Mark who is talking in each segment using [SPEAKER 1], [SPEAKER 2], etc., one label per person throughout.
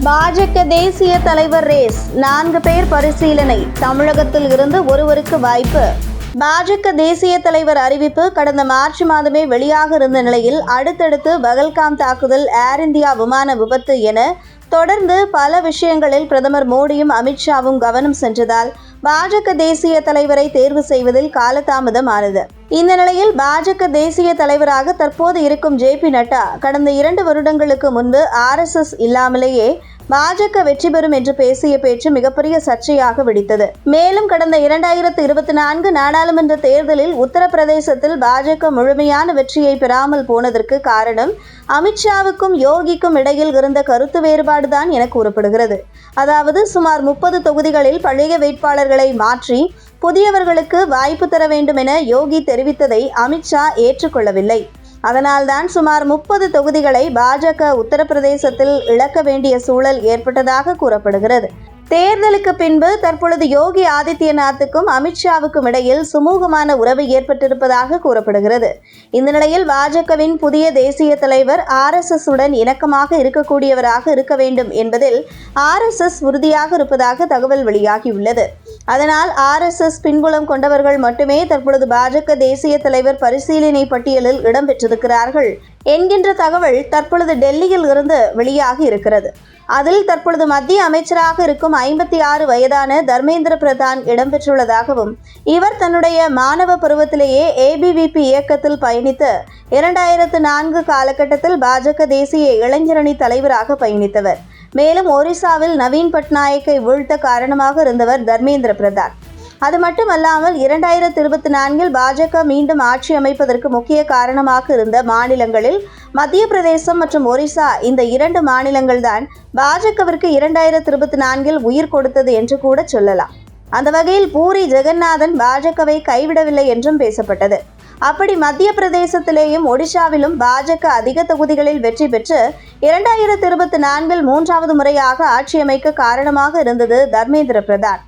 [SPEAKER 1] பாஜக தேசிய தலைவர் ரேஸ். நான்கு பேர் பரிசீலனை. தமிழகத்தில் இருந்து ஒருவருக்கு வாய்ப்பு. பாஜக தேசிய தலைவர் அறிவிப்பு கடந்த மார்ச் மாதமே வெளியாக இருந்த நிலையில் அடுத்தடுத்து பகல்காம் தாக்குதல் ஏர் இந்தியா விமான விபத்து என தொடர்ந்து பல விஷயங்களில் பிரதமர் மோடியும் அமித்ஷாவும் கவனம் சென்றதால் பாஜக தேசிய தலைவரை தேர்வு செய்வதில் காலதாமதம் ஆனது. இந்த நிலையில் பாஜக தேசிய தலைவராக தற்போது இருக்கும் ஜே பி நட்டா கடந்த இரண்டு வருடங்களுக்கு முன்பு ஆர்எஸ்எஸ் இல்லாமலேயே பாஜக வெற்றி பெறும் என்று பேசிய பேச்சு மிகப்பெரிய சர்ச்சையாக வெடித்தது. மேலும் கடந்த இரண்டாயிரத்து இருபத்தி நான்கு நாடாளுமன்ற தேர்தலில் உத்தரப்பிரதேசத்தில் பாஜக முழுமையான வெற்றியை பெறாமல் போனதற்கு காரணம் அமித்ஷாவுக்கும் யோகிக்கும் இடையில் இருந்த கருத்து வேறுபாடுதான் என கூறப்படுகிறது. அதாவது சுமார் முப்பது தொகுதிகளில் பழைய வேட்பாளர்களை மாற்றி புதியவர்களுக்கு வாய்ப்பு தர வேண்டும் என யோகி தெரிவித்ததை அமித்ஷா ஏற்றுக்கொள்ளவில்லை. அதனால்தான் சுமார் முப்பது தொகுதிகளை பாஜக உத்தரப்பிரதேசத்தில் இழக்க வேண்டிய சூழல் ஏற்பட்டதாக கூறப்படுகிறது. தேர்தலுக்கு பின்பு தற்பொழுது யோகி ஆதித்யநாத்துக்கும் அமித்ஷாவுக்கும் இடையில் சுமூகமான உறவு ஏற்பட்டிருப்பதாக கூறப்படுகிறது. இந்த நிலையில் பாஜகவின் புதிய தேசிய தலைவர் ஆர்எஸ்எஸ் உடன் இணக்கமாக இருக்கக்கூடியவராக இருக்க வேண்டும் என்பதில் ஆர்எஸ்எஸ் உறுதியாக இருப்பதாக தகவல் வெளியாகியுள்ளது. அதனால் ஆர்எஸ்எஸ் பின்புலம் கொண்டவர்கள் மட்டுமே தற்பொழுது பாஜக தேசிய தலைவர் பரிசீலனை பட்டியலில் இடம்பெற்றிருக்கிறார்கள் என்கின்ற தகவல் தற்பொழுது டெல்லியில் இருந்து வெளியாகி இருக்கிறது. அதில் தற்பொழுது மத்திய அமைச்சராக இருக்கும் ஐம்பத்தி ஆறு வயதான தர்மேந்திர பிரதான் இடம்பெற்றுள்ளதாகவும் இவர் தன்னுடைய மாணவ பருவத்திலேயே ஏபிவிபி இயக்கத்தில் பயணித்து இரண்டாயிரத்து நான்கு காலகட்டத்தில் பாஜக தேசிய இளைஞரணி தலைவராக பயணித்தவர். மேலும் ஒரிசாவில் நவீன் பட்நாயக்கை வீழ்த்த காரணமாக இருந்தவர் தர்மேந்திர பிரதான். அது மட்டுமல்லாமல் இரண்டாயிரத்தி இருபத்தி நான்கில் பாஜக மீண்டும் ஆட்சி அமைப்பதற்கு முக்கிய காரணமாக இருந்த மாநிலங்களில் மத்திய பிரதேசம் மற்றும் ஒரிசா இந்த இரண்டு மாநிலங்கள்தான் பாஜகவிற்கு இரண்டாயிரத்தி இருபத்தி நான்கில் உயிர் கொடுத்தது என்று கூட சொல்லலாம். அந்த வகையில் பூரி ஜெகநாதன் பாஜகவை கைவிடவில்லை என்றும் பேசப்பட்டது. அப்படி மத்திய பிரதேசத்திலேயும் ஒடிஷாவிலும் பாஜக அதிக தொகுதிகளில் வெற்றி பெற்று இரண்டாயிரத்தி இருபத்தி நான்கில் மூன்றாவது முறையாக ஆட்சி அமைக்க காரணமாக இருந்தது தர்மேந்திர பிரதான்.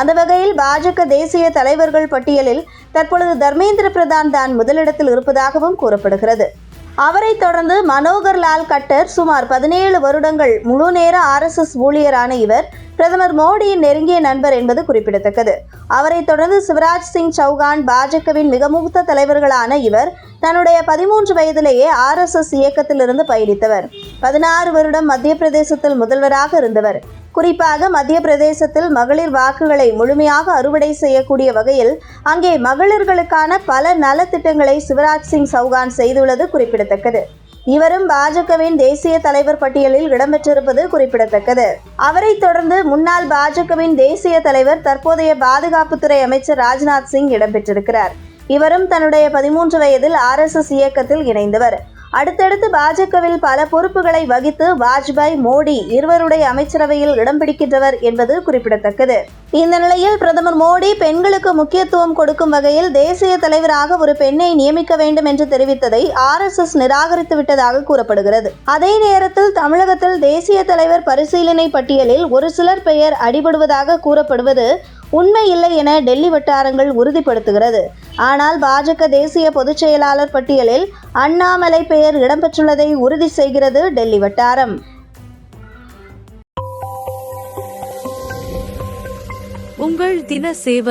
[SPEAKER 1] அந்த வகையில் பாஜக தேசிய தலைவர்கள் பட்டியலில் தற்பொழுது தர்மேந்திர பிரதான் தான் முதலிடத்தில் இருப்பதாகவும் கூறப்படுகிறது. அவரைத் தொடர்ந்து மனோகர் லால் கட்டர் சுமார் பதினேழு வருடங்கள் முழு நேர ஆர்எஸ்எஸ் ஊழியரான இவர் பிரதமர் மோடியின் நெருங்கிய நண்பர் என்பது குறிப்பிடத்தக்கது. அவரைத் தொடர்ந்து சிவராஜ் சிங் சௌகான் பாஜகவின் மிக மூத்த தலைவர்களான இவர் தன்னுடைய பதிமூன்று வயதிலேயே ஆர்எஸ்எஸ் இயக்கத்திலிருந்து பயணித்தவர். பதினாறு வருடம் மத்திய பிரதேசத்தில் முதல்வராக இருந்தவர். குறிப்பாக மத்திய பிரதேசத்தில் மகளிர் வாக்குகளை முழுமையாக அறுவடை செய்யக்கூடிய வகையில் அங்கே மகளிர்களுக்கான பல நலத்திட்டங்களை சிவராஜ் சிங் சௌகான் செய்துள்ளது குறிப்பிடத்தக்கது. இவரும் பாஜகவின் தேசிய தலைவர் பட்டியலில் இடம்பெற்றிருப்பது குறிப்பிடத்தக்கது. அவரைத் தொடர்ந்து முன்னாள் பாஜகவின் தேசிய தலைவர் தற்போதைய பாதுகாப்புத்துறை அமைச்சர் ராஜ்நாத் சிங் இடம்பெற்றிருக்கிறார். இவரும் தன்னுடைய பதிமூன்று வயதில் ஆர்எஸ்எஸ் இயக்கத்தில் இணைந்தவர். அடுத்தடுத்து பாஜகவில் பல பொறுப்புகளை வகித்து வாஜ்பாய் மோடி இருவருடைய அமைச்சரவையில் இடம் பிடிக்கின்றவர் என்பது குறிப்பிடத்தக்கது. இந்த நிலையில் பிரதமர் மோடி பெண்களுக்கு முக்கியத்துவம் கொடுக்கும் வகையில் தேசிய தலைவராக ஒரு பெண்ணை நியமிக்க வேண்டும் என்று தெரிவித்ததை ஆர்எஸ்எஸ் நிராகரித்து விட்டதாக கூறப்படுகிறது. அதே நேரத்தில் தமிழகத்தில் தேசிய தலைவர் பரிசீலனை பட்டியலில் ஒரு சிலர் பெயர் அடிபடுவதாக கூறப்படுவது உண்மை இல்லை என டெல்லி வட்டாரங்கள் உறுதிப்படுத்துகிறது. ஆனால் பாஜக தேசிய பொதுச் செயலாளர் பட்டியலில் அண்ணாமலை பெயர் இடம்பெற்றுள்ளதை உறுதி செய்கிறது டெல்லி வட்டாரம்.
[SPEAKER 2] உங்கள் தின சேவல்